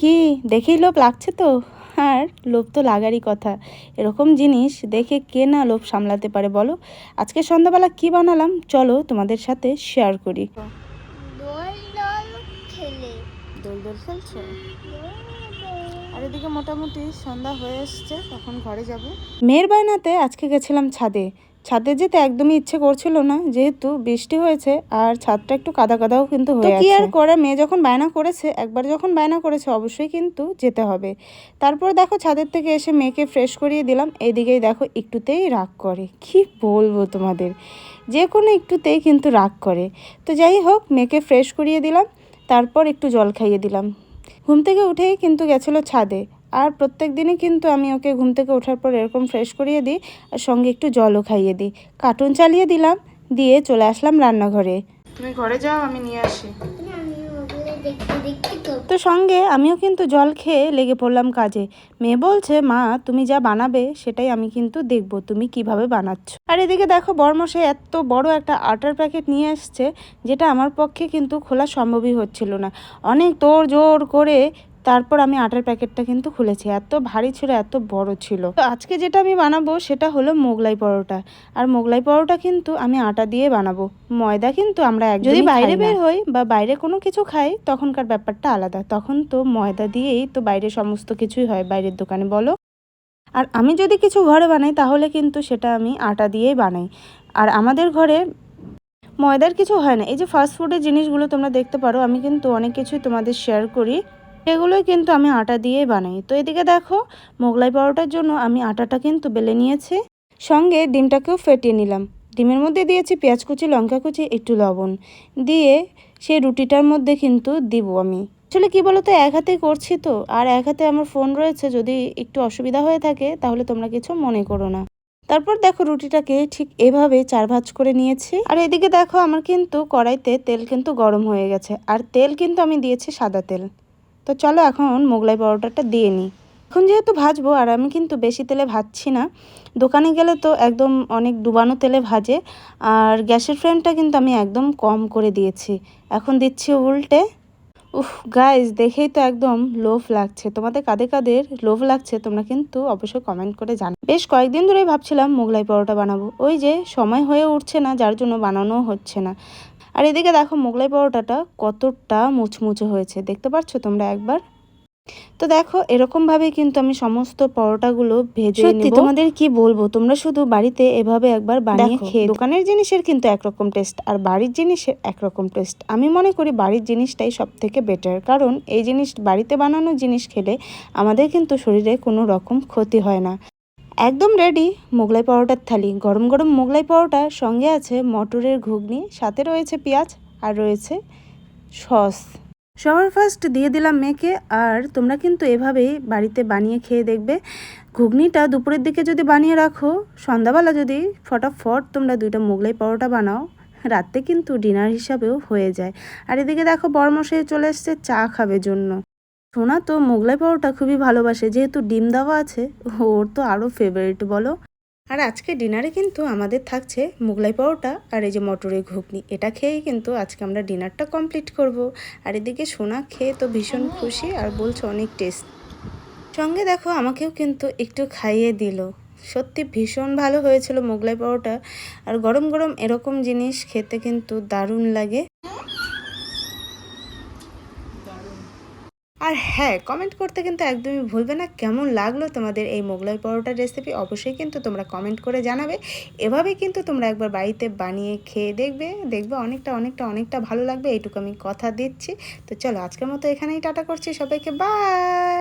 কি? দেখেই লোভ লাগছে তো? আর লোভ তো লাগারই কথা। এরকম জিনিস দেখে কে না লোভ সামলাতে পারে বলো? আজকে সন্ধ্যাবেলা কি বানালাম? চলো তোমাদের সাথে শেয়ার করি। দোল দোল খেলছো? আর এদিকে মোটামুটি সন্ধ্যা হয়ে এসছে এখন ঘরে যাব। মেয়ের বায়নাতে আজকে গেছিলাম ছাদে। ছাদে যেতে একদমই ইচ্ছে করছিল না যেহেতু বৃষ্টি হয়েছে আর ছাদটা একটু কাদা কাদাও কিন্তু হয়ে কি আর করে মেয়ে যখন বায়না করেছে একবার যখন বায়না করেছে অবশ্যই কিন্তু যেতে হবে। তারপর দেখো ছাদের থেকে এসে মেয়েকে ফ্রেশ করিয়ে দিলাম এইদিকেই দেখো একটুতেই রাগ করে। কি বলব তোমাদের? যে কোনো একটুতেই কিন্তু রাগ করে। তো যাই হোক মেয়েকে ফ্রেশ করিয়ে দিলাম তারপর একটু জল খাইয়ে দিলাম। ঘুম থেকে উঠেই কিন্তু গেছিল ছাদে। আর প্রত্যেক দিনই কিন্তু আমি ওকে ঘুম থেকে ওঠার পর এরকম ফ্রেশ করিয়ে দিই আর সঙ্গে একটু জলও খাইয়ে দিই। কার্টুন চালিয়ে দিলাম দিয়ে চলে আসলাম রান্নাঘরে। তুমি ঘরে যাও আমি নিয়ে আসি। তো সঙ্গে আমিও কিন্তু জল খেয়ে লেগে পড়লাম কাজে। মেয়ে বলছে মা তুমি যা বানাবে সেটাই আমি কিন্তু দেখব তুমি কীভাবে বানাচ্ছ? আর এদিকে দেখো বর্মশে এত বড় একটা আটার প্যাকেট নিয়ে এসছে যেটা আমার পক্ষে কিন্তু খোলা সম্ভবই হচ্ছিল না। অনেক তোর জোর করে তারপর আমি আটার প্যাকেটটা কিন্তু খুলেছি। এত ভারী ছিল এত বড় ছিল। তো আজকে যেটা আমি বানাবো সেটা হলো মোগলাই পরোটা। আর মোগলাই পরোটা কিন্তু আমি আটা দিয়ে বানাবো। ময়দা কিন্তু আমরা এক যদি বাইরে বের হই বা বাইরে কোনো কিছু খাই তখনকার ব্যাপারটা আলাদা। তখন তো ময়দা দিয়েই তো বাইরে সমস্ত কিছুই হয় বাইরের দোকানে বলো। আর আমি যদি কিছু ঘরে বানাই তাহলে কিন্তু সেটা আমি আটা দিয়েই বানাই। আর আমাদের ঘরে ময়দার কিছু হয় না। এই যে ফাস্ট ফুডের জিনিসগুলো তোমরা দেখতে পারো আমি কিন্তু অনেক কিছুই তোমাদের শেয়ার করি। এগুলোই কিন্তু আমি আটা দিয়েই বানাই। তো এদিকে দেখো, মোগলাই পরোটার জন্য আমি আটাটা কিন্তু বেলে নিয়েছি। সঙ্গে ডিমটাকেও ফেটিয়ে নিলাম। ডিমের মধ্যে দিয়েছি পেঁয়াজ কুচি, লঙ্কা কুচি, একটু লবণ। দিয়ে সেই রুটিটার মধ্যে কিন্তু দিব আমি। আসলে কি বলো তো এক হাতেই করছি তো, আর এক হাতে আমার ফোন রয়েছে, যদি একটু অসুবিধা হয়ে থাকে, তাহলে তোমরা কিছু মনে করো না। তারপর দেখো রুটিটাকে ঠিক এভাবে চার ভাঁজ করে নিয়েছি। আর এদিকে দেখো, আমার কিন্তু কড়াইতে তেল কিন্তু গরম হয়ে গেছে। আর তেল কিন্তু আমি দিয়েছি সাদা তেল। তো চলো এখন মোগলাই পরোটাটা দিয়ে নিই। এখন যেহেতু ভাজবো আর আমি কিন্তু বেশি তেলে ভাজছি না, দোকানে গেলে তো একদম অনেক ডুবানো তেলে ভাজে। আর গ্যাসের ফ্লেমটা কিন্তু আমি একদম কম করে দিয়েছি। এখন দিচ্ছি উল্টে উফ গাইজ দেখেই তো একদম লোভ লাগছে। তোমাদের কাদের কাদের লোভ লাগছে, তোমরা কিন্তু অবশ্যই কমেন্ট করে জানো বেশ কয়েকদিন ধরেই ভাবছিলাম মোগলাই পরোটা বানাবো। ওই যে সময় হয়ে উঠছে না, যার জন্য বানানো হচ্ছে না। আর এদিকে দেখো মোগলাই পরোটাটা কতটা মুচমুচে হয়েছে। দেখতে পাচ্ছ তোমরা একবার? তো দেখো এরকম ভাবে কিন্তু আমি সমস্ত পরোটাগুলো ভেজে সত্যি নেব। তোমাদের কি বলব? তোমরা শুধু বাড়িতে এভাবে একবার বানিয়ে খেয়ে দোকানের জিনিসের কিন্তু একরকম টেস্ট আর বাড়ির জিনিসের একরকম টেস্ট। আমি মনে করি বাড়ির জিনিসটাই সব থেকে বেটার কারণ এই জিনিস বাড়িতে বানানো জিনিস খেলে আমাদের কিন্তু শরীরে কোনো রকম ক্ষতি হয় না। একদম রেডি মোগলাই পরোটার থালি। গরম গরম মোগলাই পরোটা সঙ্গে আছে মটরের ঘুগনি সাথে রয়েছে পেঁয়াজ আর রয়েছে সস। সবার ফার্স্ট দিয়ে দিলাম মেখে আর তোমরা কিন্তু এভাবেই বাড়িতে বানিয়ে খেয়ে দেখবে। ঘুগনিটা দুপুরের দিকে যদি বানিয়ে রাখো, সন্ধ্যাবেলা যদি ফটাফট তোমরা দুইটা মোগলাই পরোটা বানাও, রাতে কিন্তু ডিনার হিসাবেও হয়ে যায়। আর এদিকে দেখো বড়মশাই চলে এসছে চা খাবে জন্য। সোনা তো মোগলাই পরোটা খুবই ভালোবাসে, যেহেতু ডিম দেওয়া আছে, ওর তো আরও ফেভারিট বলো। আর আজকে ডিনারে কিন্তু আমাদের থাকছে মোগলাই পরোটা আর এই যে মটরের ঘুগনি। এটা খেয়েই কিন্তু আজকে আমরা ডিনারটা কমপ্লিট করব। আর এদিকে সোনা খেয়ে তো ভীষণ খুশি আর বলছে অনেক টেস্ট। সঙ্গে দেখো আমাকেও কিন্তু একটু খাইয়ে দিল। সত্যি ভীষণ ভালো হয়েছিল মোগলাই পরোটা। আর গরম গরম এরকম জিনিস খেতে কিন্তু দারুণ লাগে। আর হ্যাঁ কমেন্ট করতে কিন্তু একদমই ভুলবে না। কেমন লাগল তোমাদের এই মোগলাই পরোটার রেসিপি অবশ্যই কিন্তু তোমরা কমেন্ট করে জানাবে। এভাবে কিন্তু তোমরা একবার বাড়িতে বানিয়ে খেয়ে দেখবে। দেখবে অনেকটা অনেকটা অনেকটা ভালো লাগবে। এইটুকু আমি কথা দিচ্ছি। তো চলো, আজকের মতো এখানেই টাটা করছি সবাইকে। বাই